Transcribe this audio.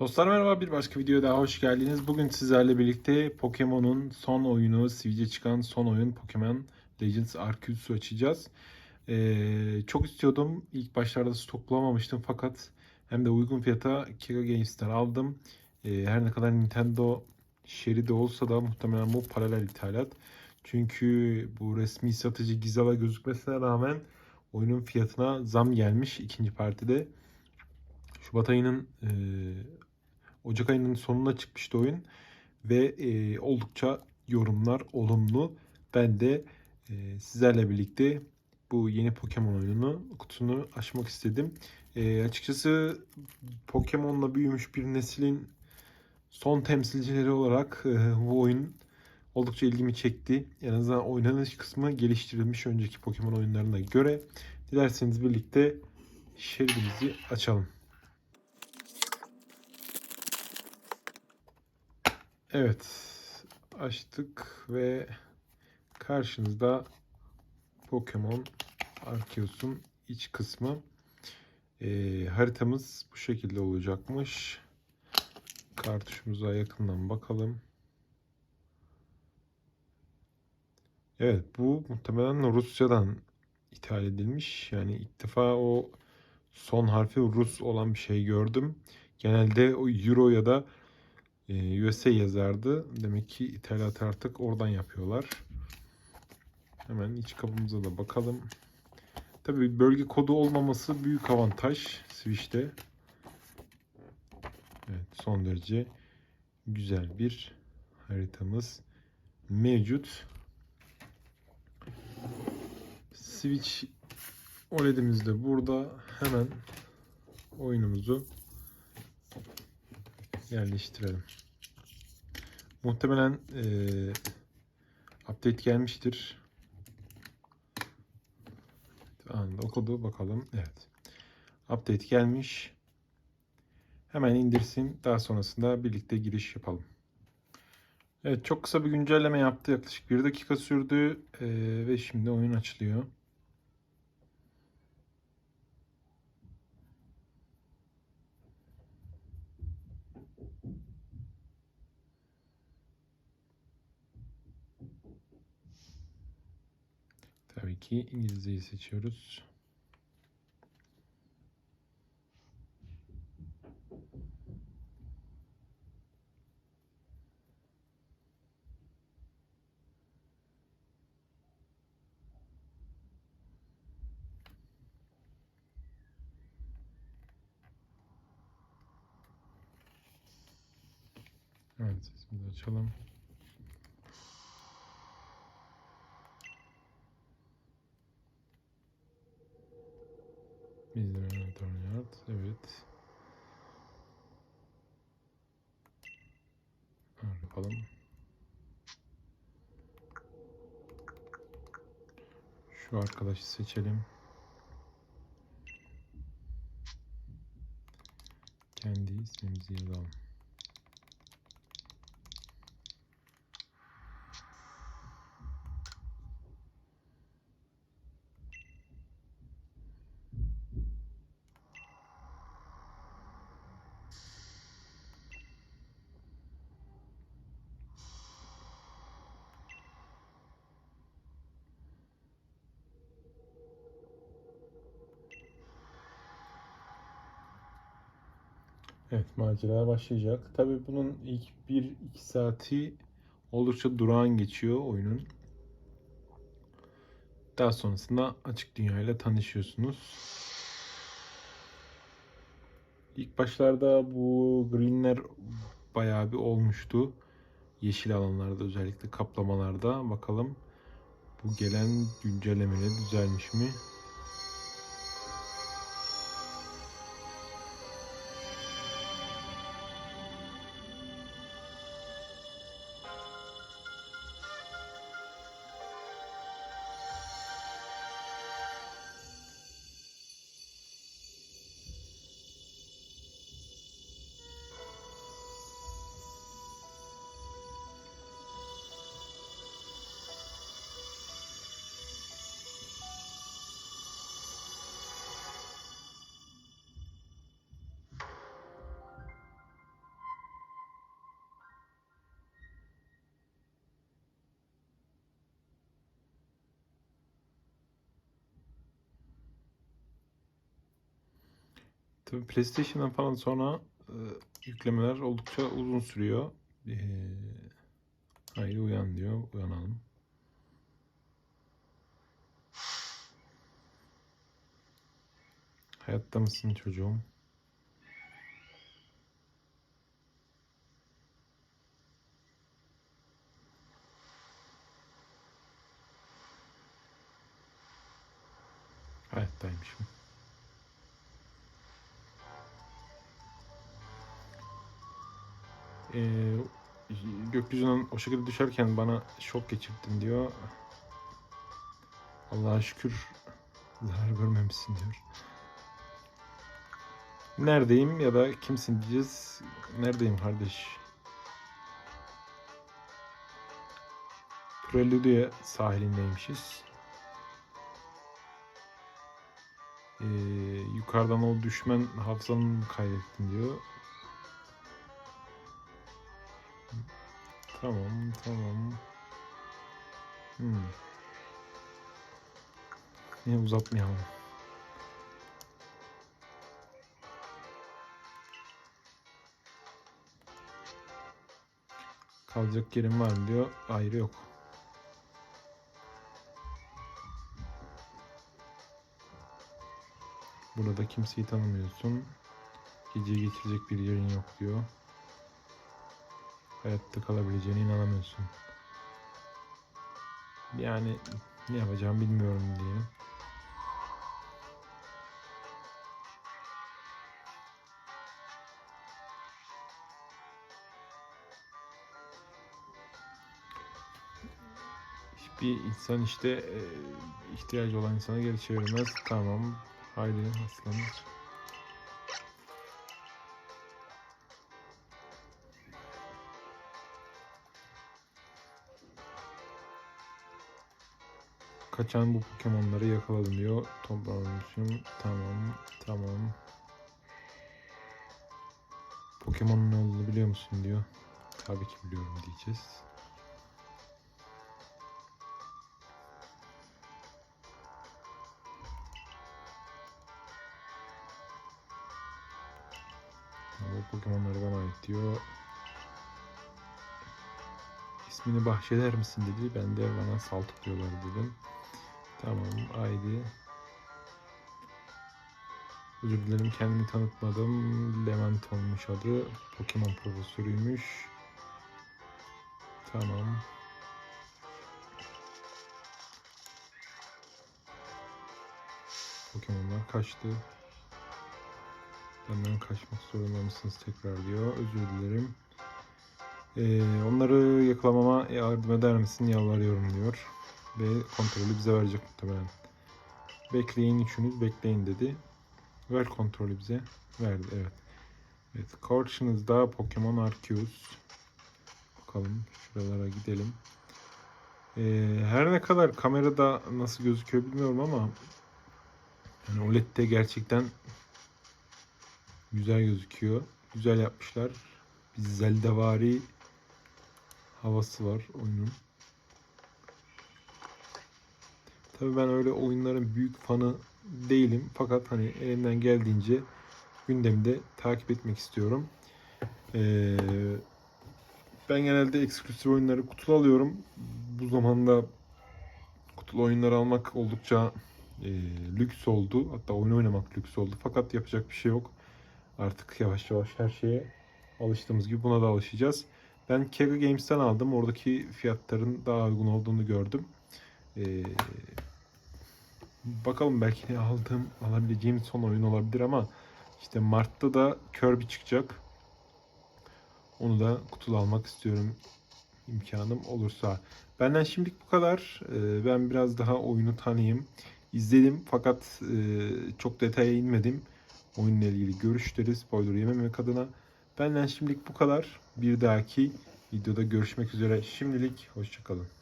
Dostlar merhaba bir başka videoya daha hoş geldiniz. Bugün sizlerle birlikte Pokemon'un son oyunu, Switch'e çıkan son oyun Pokemon Legends Arceus'u açacağız. Ee, çok istiyordum. İlk başlarda stoklamamıştım fakat hem de uygun fiyata Kira Games'ten aldım. Ee, her ne kadar Nintendo şeridi olsa da muhtemelen bu paralel ithalat. Çünkü bu resmi satıcı Gizawa gözükmesine rağmen oyunun fiyatına zam gelmiş ikinci partide. Şubat ayının e, Ocak ayının sonuna çıkmıştı oyun ve e, oldukça yorumlar olumlu. Ben de e, sizlerle birlikte bu yeni Pokemon oyununu kutusunu açmak istedim. E, açıkçası Pokemon'la büyümüş bir neslin son temsilcileri olarak e, bu oyun oldukça ilgimi çekti. En azından oynanış kısmı geliştirilmiş önceki Pokemon oyunlarına göre. Dilerseniz birlikte şeridimizi açalım. Evet. Açtık ve karşınızda Pokemon Arceus'un iç kısmı. Ee, haritamız bu şekilde olacakmış. Kartuşumuza yakından bakalım. Evet bu muhtemelen Rusya'dan ithal edilmiş. Yani ilk defa o son harfi Rus olan bir şey gördüm. Genelde o Euro ya da e, USA yazardı. Demek ki ithalatı artık oradan yapıyorlar. Hemen iç kabımıza da bakalım. Tabii bölge kodu olmaması büyük avantaj Switch'te. Evet, son derece güzel bir haritamız mevcut. Switch OLED'imiz de burada. Hemen oyunumuzu yerleştirelim. Muhtemelen eee, update gelmiştir. Anında okudu bakalım. Evet. Update gelmiş. Hemen indirsin. Daha sonrasında birlikte giriş yapalım. Evet çok kısa bir güncelleme yaptı. Yaklaşık bir dakika sürdü. Eee, ve şimdi oyun açılıyor. Tabii ki İngilizceyi seçiyoruz. Evet, sesimizi açalım. Bizden Tornard. Evet. Ha, Yapalım. Şu arkadaşı seçelim. Kendi ismimizi yazalım. Evet macera başlayacak. Tabii bunun ilk 1-2 saati oldukça durağan geçiyor oyunun. Daha sonrasında açık dünyayla tanışıyorsunuz. İlk başlarda bu greenler bayağı bir olmuştu. Yeşil alanlarda özellikle kaplamalarda. Bakalım bu gelen güncellemeyle düzelmiş mi? Tabii PlayStation'dan falan sonra e, yüklemeler oldukça uzun sürüyor. E, haydi uyan diyor. Uyanalım. Hayatta mısın çocuğum? Hayattaymışım. Ee, gökyüzünden o şekilde düşerken bana şok geçirdin diyor. Allah'a şükür zarar görmemişsin diyor. Neredeyim ya da kimsin diyeceğiz. Neredeyim kardeş? Prelude sahilindeymişiz. Ee, yukarıdan o düşmen hafızanı kaydettin diyor. Tamam, tamam. Hmm. Yine uzatmayalım. Kalacak yerim var mı diyor. Ayrı yok. Burada kimseyi tanımıyorsun. Geceyi geçirecek bir yerin yok diyor. Hayatta kalabileceğine inanamıyorsun. Yani ne yapacağımı bilmiyorum diyelim. Bir insan işte e, ihtiyacı olan insana geri çevirmez. Tamam. Haydi aslanım. Kaçan bu Pokemon'ları yakaladım diyor. Toplamışım. Tamam. Tamam. Pokemon'un ne olduğunu biliyor musun diyor. Tabii ki biliyorum diyeceğiz. Bu Pokemon'ları bana ait diyor. İsmini bahşeder misin dedi. Ben de bana Saltuk diyorlar dedim. Tamam haydi. Özür dilerim kendimi tanıtmadım. Levent olmuş adı. Pokemon profesörüymüş. Tamam. Pokemon'lar kaçtı. Benden kaçmak zorunda mısınız tekrar diyor. Özür dilerim. Ee, onları yakalamama yardım eder misin yalvarıyorum diyor. Ve kontrolü bize verecek muhtemelen. Bekleyin üçünüz bekleyin dedi. Ver kontrolü bize. Verdi evet. Evet karşınızda Pokemon Arceus. Bakalım şuralara gidelim. Ee, her ne kadar kamerada nasıl gözüküyor bilmiyorum ama yani OLED'de gerçekten güzel gözüküyor. Güzel yapmışlar. Bir Zeldavari havası var oyunun. Tabii ben öyle oyunların büyük fanı değilim. Fakat hani elimden geldiğince gündemde takip etmek istiyorum. Ee, ben genelde eksklusif oyunları kutulu alıyorum. Bu zamanda kutulu oyunları almak oldukça e, lüks oldu. Hatta oyun oynamak lüks oldu. Fakat yapacak bir şey yok. Artık yavaş yavaş her şeye alıştığımız gibi buna da alışacağız. Ben Kega Games'ten aldım. Oradaki fiyatların daha uygun olduğunu gördüm. Ee, bakalım belki aldığım, alabileceğim son oyun olabilir ama işte Mart'ta da Kirby çıkacak. Onu da kutulu almak istiyorum imkanım olursa. Benden şimdilik bu kadar. Ee, ben biraz daha oyunu tanıyayım. İzledim fakat e, çok detaya inmedim. Oyunla ilgili görüşleri spoiler yememek adına. Benden şimdilik bu kadar. Bir dahaki videoda görüşmek üzere. Şimdilik hoşçakalın.